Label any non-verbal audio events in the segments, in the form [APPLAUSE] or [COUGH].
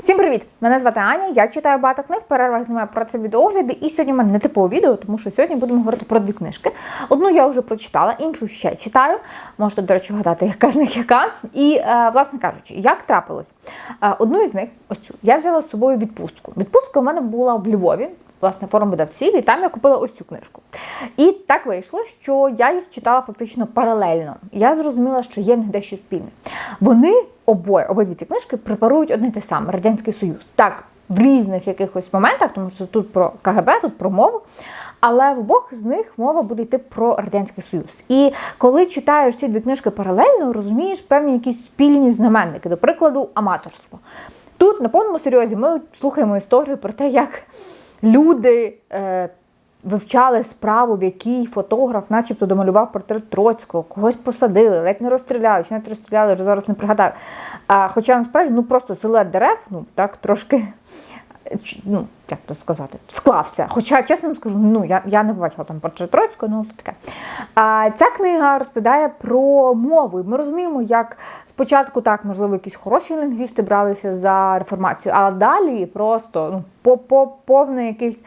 Всім привіт! Мене звати Аня. Я читаю багато книг, перервах знімаю про це відеогляди. І сьогодні в мене не типове відео, тому що сьогодні будемо говорити про дві книжки. Одну я вже прочитала, іншу ще читаю. Можете, до речі, вгадати, яка з них яка. І, е, власне кажучи, як трапилось? Е, Одну із них, ось цю, я взяла з собою відпустку. Відпустка у мене була в Львові. Власне, форум видавців, і там я купила ось цю книжку. І так вийшло, що я їх читала фактично паралельно. Я зрозуміла, що є дещо спільне. Вони обоє, обидві ці книжки препарують одне те саме Радянський Союз. Так, в різних якихось моментах, тому що тут про КГБ, тут про мову. Але в обох з них мова буде йти про Радянський Союз. І коли читаєш ці дві книжки паралельно, розумієш певні якісь спільні знаменники, до прикладу, аматорство. Тут на повному серйозі ми слухаємо історію про те, як люди е, вивчали справу, в якій фотограф, начебто, домалював портрет Троцького, когось посадили, ледь не розстріляли, чи не розстріляли, вже зараз не пригадаю. А, хоча насправді ну просто силует дерев, ну так трошки. Ну, як то сказати, склався. Хоча, чесно вам скажу, ну я, я не побачила там портрет Троцького, ну таке. А, ця книга розповідає про мову. Ми розуміємо, як спочатку так, можливо, якісь хороші лінгвісти бралися за реформацію, а далі просто ну, по, по, повний якийсь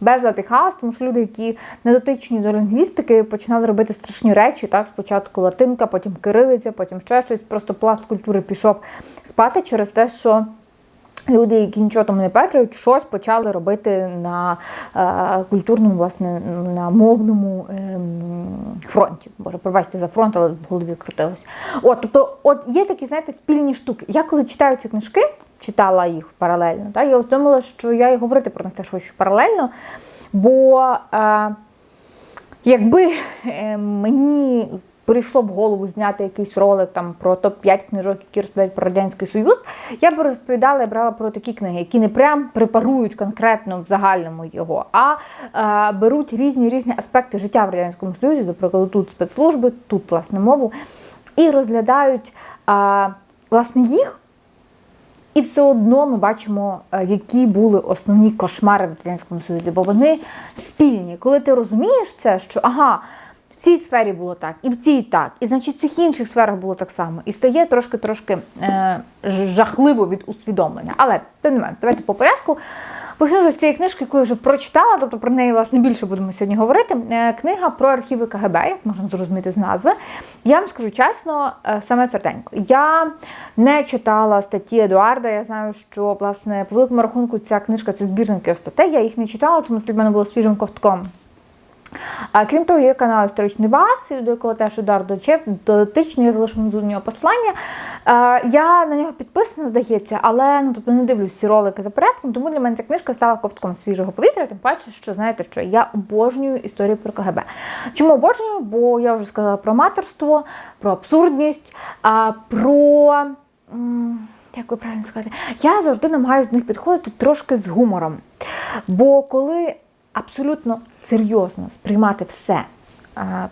безлад і хаос, тому що люди, які не дотичні до лінгвістики, починали робити страшні речі. Так, спочатку латинка, потім кирилиця, потім ще щось. Просто пласт культури пішов спати через те, що. Люди, які нічого там не петрують, щось почали робити на е, культурному, власне, на мовному ем, фронті. Боже, пробачте за фронт, але в голові крутилось. От, тобто, от є такі, знаєте, спільні штуки. Я коли читаю ці книжки, читала їх паралельно, так, я думала, що я і говорити про них теж хочу паралельно, бо е, якби е, мені прийшло в голову зняти якийсь ролик там про топ-5 книжок, які розповідають про Радянський Союз, я б розповідала і брала про такі книги, які не прям препарують конкретно в загальному його, а е, беруть різні різні аспекти життя в Радянському Союзі, до прикладу, тут спецслужби, тут власне мову, і розглядають е, власне їх. І все одно ми бачимо, е, які були основні кошмари в Радянському Союзі, бо вони спільні. Коли ти розумієш це, що ага, в цій сфері було так, і в цій так, і значить в цих інших сферах було так само. І стає трошки-трошки е, жахливо від усвідомлення. Але тим не менше, давайте по порядку. Почну з цієї книжки, яку я вже прочитала, тобто про неї власне більше будемо сьогодні говорити. Е, Книга про архіви КГБ, як можна зрозуміти з назви. Я вам скажу чесно, е, саме серденько. Я не читала статті Едуарда. Я знаю, що власне по великому рахунку ця книжка це збірники статей. Я їх не читала, тому що для мене було свіжим ковтком. А крім того, є канал Історичний Бас, до якого теж Удар Дочеп, дотичний, я залишу внизу нього посилання. Е, Я на нього підписана, здається, але ну, тобто не дивлюсь всі ролики за порядком, тому для мене ця книжка стала ковтком свіжого повітря, тим паче, що знаєте, що я обожнюю історію про КГБ. Чому обожнюю? Бо я вже сказала про матерство, про абсурдність, про. Як би правильно сказати, я завжди намагаюся до них підходити трошки з гумором. Бо коли абсолютно серйозно сприймати все,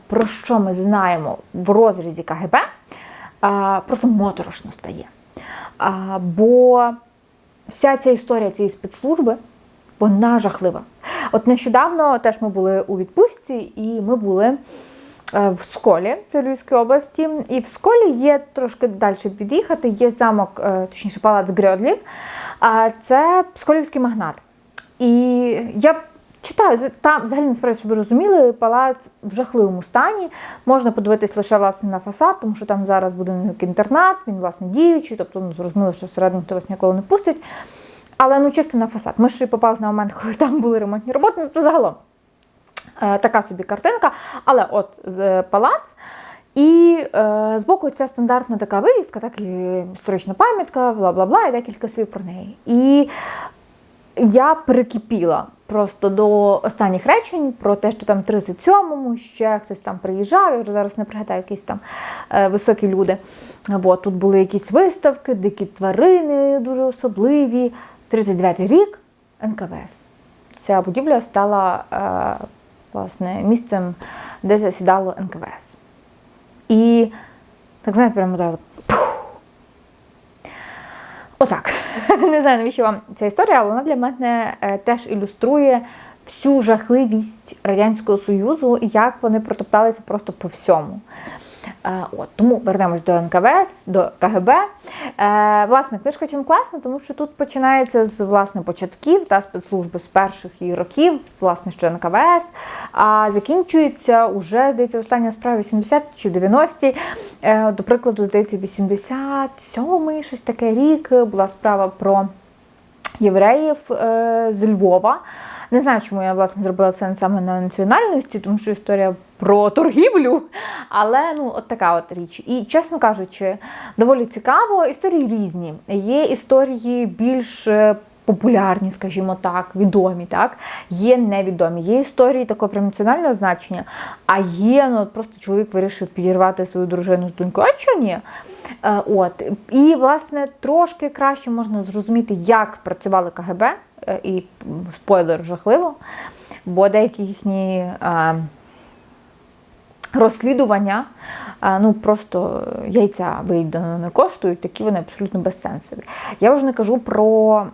про що ми знаємо в розрізі КГБ, просто моторошно стає. Бо вся ця історія цієї спецслужби, вона жахлива. От нещодавно теж ми були у відпустці, і ми були е, в Сколі, це Львівської області. І в Сколі є трошки далі від'їхати, є замок, е, точніше, палац Грьодлів. Це Сколівський магнат. І я читаю, там взагалі насправді, щоб ви розуміли, палац в жахливому стані. Можна подивитись лише власне на фасад, тому що там зараз буде інтернат, він власне діючий, тобто ну, зрозуміло, що всередину то вас ніколи не пустять. Але ну чисто на фасад. Ми ще попали на момент, [LAUGHS] коли там були ремонтні роботи, ну то загалом. Е, така собі картинка, але от з- палац. І е, збоку ця стандартна така вивіска, так і історична пам'ятка, бла бла бла, і декілька слів про неї. І я прикипіла просто до останніх речень про те, що там в 37-му ще хтось там приїжджав, я вже зараз не пригадаю якісь там е, високі люди. От, тут були якісь виставки, дикі тварини дуже особливі. 39-й рік НКВС. Ця будівля стала е, власне місцем, де засідало НКВС. І так знаєте, прямо одразу. Отак. [LAUGHS] Не знаю, навіщо вам ця історія, але вона для мене е, теж ілюструє всю жахливість Радянського Союзу і як вони протопталися просто по всьому. Е, от, Тому вернемось до НКВС, до КГБ. Е, Власне, книжка чим класна, тому що тут починається з власне початків та спецслужби з перших її років, власне, що НКВС, а закінчується уже, здається, остання справа 80 чи 90-ті. Е, До прикладу, здається, 87-й, щось таке рік була справа про євреїв з Львова. Не знаю, чому я власне зробила це саме на національності, тому що історія про торгівлю, але ну от така от річ. І чесно кажучи, доволі цікаво. Історії різні. Є історії більш е, популярні, скажімо так, відомі, так є невідомі. Є історії такого прям національного значення, а є ну просто чоловік вирішив підірвати свою дружину з донькою. А чого ні? Е, От і власне трошки краще можна зрозуміти, як працювали КГБ, е, і спойлер жахливо, бо деякі їхні. Розслідування ну просто яйця виїдено не коштують, такі вони абсолютно безсенсові. Я вже не кажу про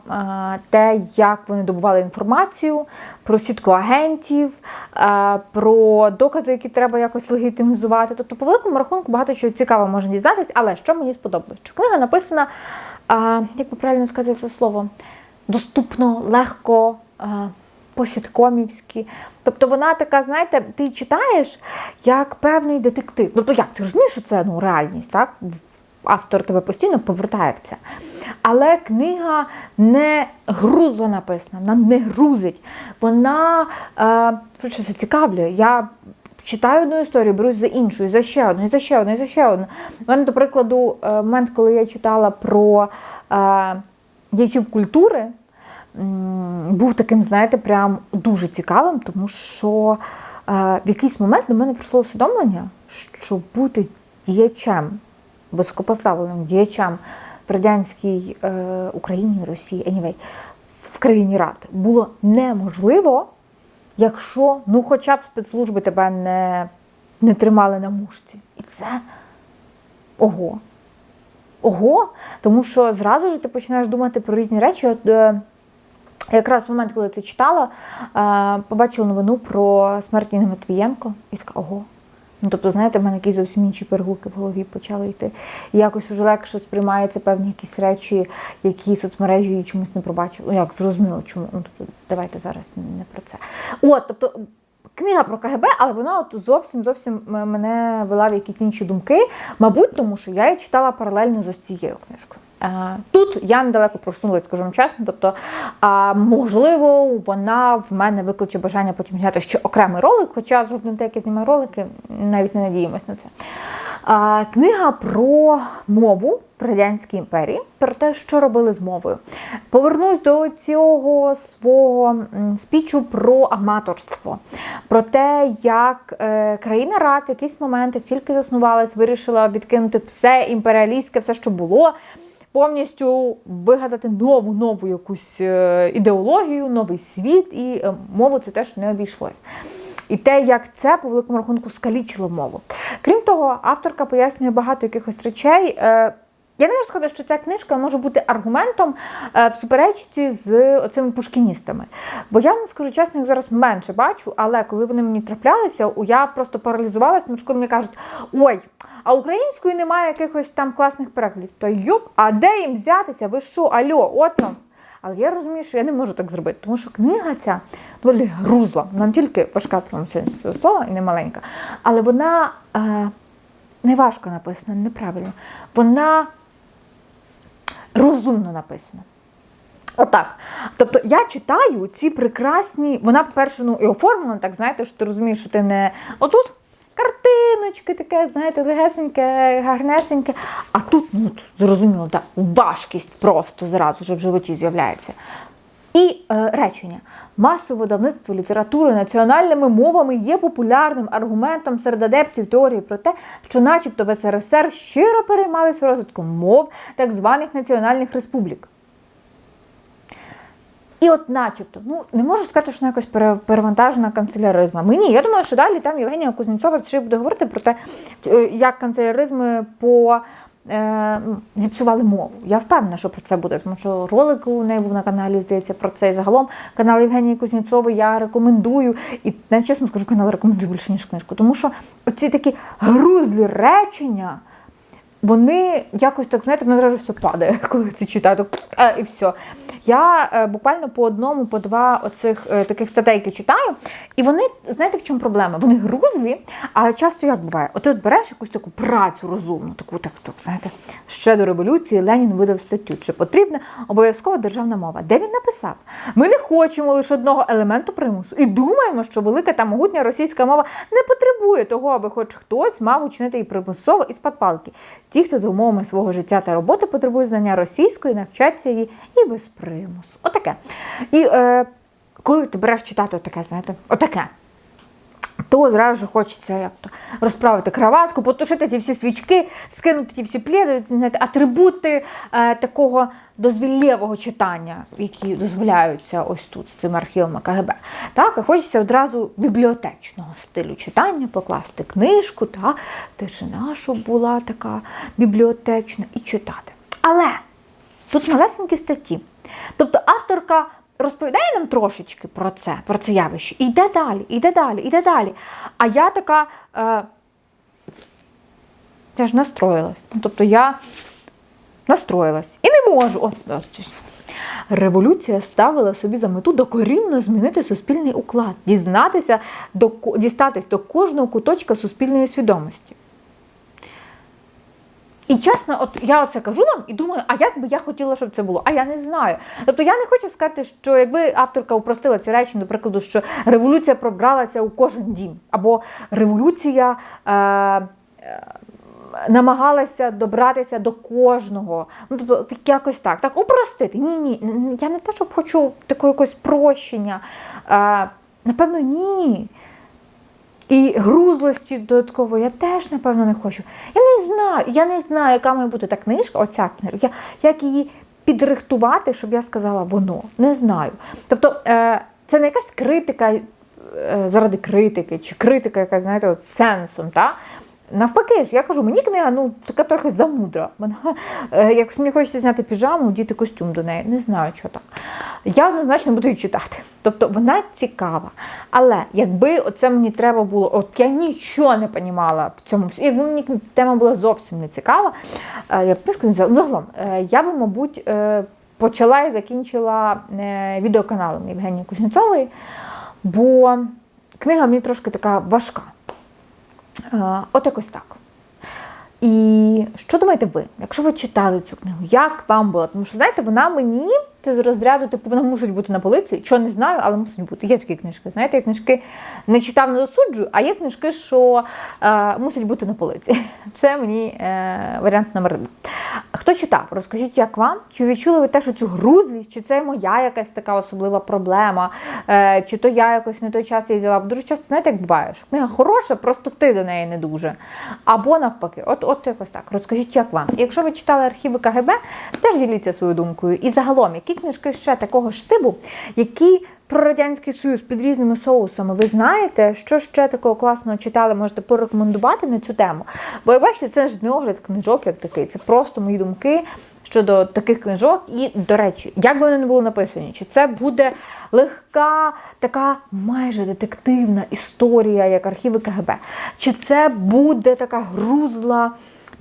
те, як вони добували інформацію, про сітку агентів, про докази, які треба якось легітимізувати. Тобто, по великому рахунку багато чого цікавого можна дізнатися, але що мені сподобалось? Що книга написана, як би правильно сказати це слово, доступно, легко. А, по-сіткомівськи. Тобто вона така, знаєте, ти читаєш як певний детектив. Тобто як? Ти розумієш, що це ну, реальність, так? Автор тебе постійно повертає в це. Але книга не грузло написана, вона не грузить. Вона е, це цікавлює. Я читаю одну історію, берусь за іншу, за ще одну, за ще одну, за ще одну. У мене, до прикладу, е, момент, коли я читала про е, діячів культури, був таким, знаєте, прям дуже цікавим, тому що е, в якийсь момент до мене прийшло усвідомлення, що бути діячем, високопоставленим діячем в радянській е, Україні, Росії, anyway, в країні Рад було неможливо, якщо ну хоча б спецслужби тебе не, не тримали на мушці. І це ого. Ого, тому що зразу ж ти починаєш думати про різні речі. От, е, Якраз в момент, коли це читала, е, побачила новину про смерть Ніни Матвієнко і така ого. Ну, тобто, знаєте, в мене якісь зовсім інші перегуки в голові почали йти. І якось уже легше сприймаються певні якісь речі, які соцмережі її чомусь не пробачили. Ну, як зрозуміло, чому. Ну, тобто, давайте зараз не про це. От, тобто, книга про КГБ, але вона от зовсім зовсім мене вела в якісь інші думки. Мабуть, тому що я її читала паралельно з ось цією книжкою. Е, Тут я недалеко просунулася, скажу вам чесно. Тобто, можливо, вона в мене викличе бажання потім зняти ще окремий ролик, хоча з те, як я знімаю ролики, навіть не надіємось на це. Книга про мову в Радянській імперії, про те, що робили з мовою. Повернусь до цього свого спічу про аматорство, про те, як е, країна Рад в якийсь момент, як тільки заснувалась, вирішила відкинути все імперіалістське, все, що було. Повністю вигадати нову нову якусь е, ідеологію, новий світ, і е, мову це теж не обійшлось. І те, як це по великому рахунку скалічило мову. Крім того, авторка пояснює багато якихось речей. Е, Я не можу сказати, що ця книжка може бути аргументом в суперечці з оцими пушкіністами. Бо я вам скажу чесно, їх зараз менше бачу, але коли вони мені траплялися, я просто паралізувалась, тому що коли мені кажуть, ой, а української немає якихось там класних перекладів. То юп, а де їм взятися? Ви що? Альо, от вам. Але я розумію, що я не можу так зробити, тому що книга ця доволі грузла. Вона тільки важка цього слова і не маленька, але вона е, не важко написана, неправильно. Вона розумно написана. Отак. Тобто я читаю ці прекрасні. Вона, по-перше, ну і оформлена, так знаєте, що ти розумієш, що ти не отут картиночки, таке, знаєте, легесеньке, гарнесеньке. А тут, ну, зрозуміло, так, важкість просто зразу вже в животі з'являється. І е, речення. Масове видавництво літератури національними мовами є популярним аргументом серед адептів теорії про те, що начебто в СРСР щиро переймалися розвитком мов так званих національних республік. І от начебто, ну не можу сказати, що вона якось пере- перевантажена канцеляризмом. Мені, я думаю, що далі там Євгенія Кузнєцова ще буде говорити про те, е, як канцеляризми по е, зіпсували мову. Я впевнена, що про це буде, тому що ролик у неї був на каналі, здається, про це. І загалом канал Євгенії Кузнєцової я рекомендую. І навіть чесно скажу, канал рекомендую більше, ніж книжку. Тому що оці такі грузлі речення. Вони якось так, знаєте, мене зразу все падає, [LAUGHS] коли це читаю. Так, е, і все. Я е, буквально по одному, по два оцих е, таких статейки читаю, і вони, знаєте, в чому проблема? Вони грузлі, але часто як буває? От ти от береш якусь таку працю розумну, таку, так, так, знаєте, ще до революції Ленін видав статтю, чи потрібна обов'язкова державна мова. Де він написав? Ми не хочемо лише одного елементу примусу і думаємо, що велика та могутня російська мова не потребує того, аби хоч хтось мав учинити її примусово із під палки. Ті, хто за умовами свого життя та роботи потребують знання російської, навчаться її і без примусу. Отаке. І е, коли ти береш читати отаке, знаєте, отаке. То зразу ж хочеться як то розправити краватку, потушити ті всі свічки, скинути ті всі пліди, знаєте, атрибути е, такого дозвіллєвого читання, які дозволяються ось тут з цими архівами КГБ. Так, і хочеться одразу бібліотечного стилю читання, покласти книжку, та тишина, щоб була така бібліотечна, і читати. Але тут малесенькі статті. Тобто авторка розповідає нам трошечки про це, про це явище. І йде далі, йде далі, йде далі. А я така. Е, я ж настроїлась. Ну, тобто я настроїлась і не можу. О, ось. Революція ставила собі за мету докорінно змінити суспільний уклад, дізнатися до, дістатись до кожного куточка суспільної свідомості. І чесно, от я оце кажу вам і думаю, а як би я хотіла, щоб це було? А я не знаю. Тобто я не хочу сказати, що якби авторка упростила ці речі, до прикладу, що революція пробралася у кожен дім, або революція. Е, е, Намагалася добратися до кожного. Ну, тобто, якось так. Так, упростити. Ні, ні. Я не те, щоб хочу такого якогось прощення. Е, напевно, ні. І грузлості додатково я теж, напевно, не хочу. Я не знаю, я не знаю, яка має бути та книжка, оця книжка, я, як її підрихтувати, щоб я сказала воно. Не знаю. Тобто, е, це не якась критика е, заради критики, чи критика, яка, знаєте, от, сенсом. Та? Навпаки ж, я кажу, мені книга ну, така трохи замудра. Вона, е, якось мені хочеться зняти піжаму, діти костюм до неї. Не знаю, що так. Я однозначно буду її читати. Тобто вона цікава. Але якби оце мені треба було, от я нічого не понімала в цьому, якби мені тема була зовсім не цікава, е, я б книжку не взяла. Ну, Загалом, е, я би, мабуть, почала і закінчила відеоканалом Євгенії Кузнєцової, бо книга мені трошки така важка. От якось так. І що думаєте ви, якщо ви читали цю книгу, як вам було? Тому що, знаєте, вона мені це з розряду, типу, вона мусить бути на полиці. Що не знаю, але мусить бути. Є такі книжки. Знаєте, я книжки не читав, не засуджую, а є книжки, що е, мусить бути на полиці. [LAUGHS] Це мені е, варіант номер два. Хто читав? Розкажіть, як вам? Чи відчули ви те, що цю грузлість, чи це моя якась така особлива проблема, е, чи то я якось не той час її взяла? Бо дуже часто, знаєте, як буває, що книга хороша, просто ти до неї не дуже. Або навпаки, от, от якось так. Розкажіть, як вам. І якщо ви читали архіви КГБ, теж діліться своєю думкою. І загалом, які книжки ще такого штибу, які про Радянський Союз під різними соусами, ви знаєте, що ще такого класного читали, можете порекомендувати на цю тему. Бо як бачите, це ж не огляд книжок як такий, це просто мої думки щодо таких книжок. І, до речі, як би вони не були написані, чи це буде легка, така майже детективна історія, як архіви КГБ, чи це буде така грузла.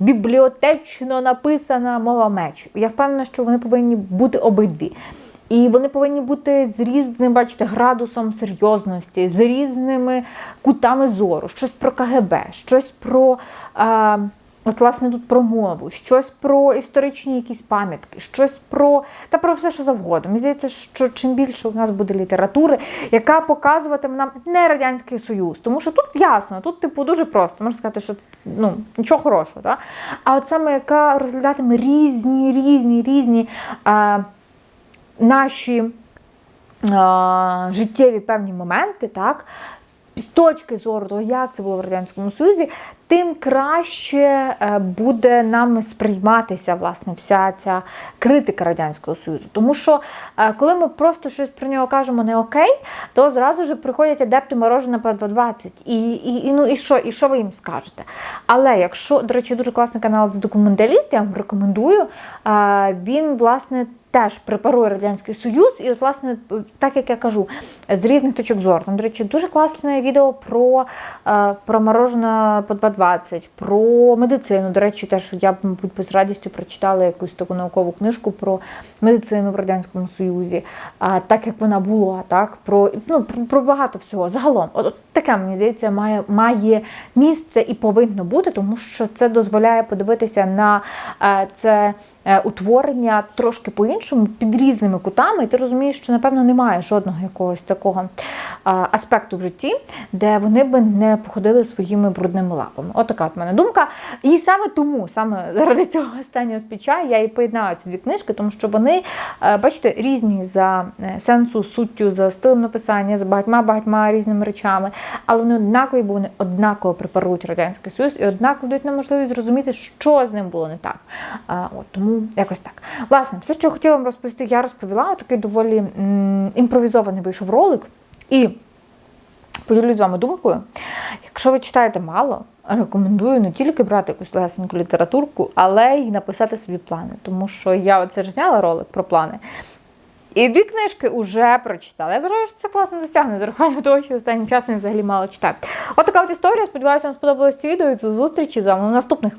Бібліотечно написана мова мечу. Я впевнена, що вони повинні бути обидві. І вони повинні бути з різним, бачите, градусом серйозності, з різними кутами зору, щось про КГБ, щось про. А, От, власне, тут про мову, щось про історичні якісь пам'ятки, щось про та про все, що завгодно. Мені здається, що чим більше у нас буде літератури, яка показуватиме нам не Радянський Союз. Тому що тут ясно, тут, типу, дуже просто. Можна сказати, що ну, нічого хорошого. Так? А от саме яка розглядатиме різні, різні, різні. А, наші а, життєві певні моменти, так, з точки зору того, як це було в Радянському Союзі, тим краще е, буде нами сприйматися власне вся ця критика радянського союзу. Тому що е, коли ми просто щось про нього кажемо не окей, то зразу ж приходять адепти морожена по 220. І, і, і ну і що, і що ви їм скажете? Але якщо, до речі, дуже класний канал з документаліст, я вам рекомендую. е, Він власне. Теж препарує Радянський Союз, і от, власне, так як я кажу, з різних точок зору. Там, до речі, дуже класне відео про, е, про морожене по 2,20, про медицину. До речі, теж я б, мабуть, з радістю прочитала якусь таку наукову книжку про медицину в Радянському Союзі, так як вона була, так, про, ну, про, багато всього. Загалом, от, от таке, мені здається, має, має місце і повинно бути, тому що це дозволяє подивитися на е, це утворення трошки по-іншому, під різними кутами, і ти розумієш, що, напевно, немає жодного якогось такого аспекту в житті, де вони би не походили своїми брудними лапами. Отака от мене думка. І саме тому, саме заради цього останнього спіча, я і поєднала ці дві книжки, тому що вони, е, бачите, різні за е, сенсу, суттю, за стилем написання, за багатьма-багатьма різними речами, але вони однакові, бо вони однаково препарують Радянський Союз і однаково дають нам можливість зрозуміти, що з ним було не так. От, тому якось так. Власне, все, що хотіла вам розповісти, я розповіла. Такий доволі м, імпровізований вийшов ролик. І поділюсь з вами думкою. Якщо ви читаєте мало, рекомендую не тільки брати якусь лесеньку літературку, але й написати собі плани. Тому що я оце ж зняла ролик про плани. І дві книжки вже прочитала. Я вважаю, що це класно досягнення з урахуванням того, що останнім часом я взагалі мало читаю. От така от історія. Сподіваюся, вам сподобалось це відео. І до зустрічі з вами в наступних.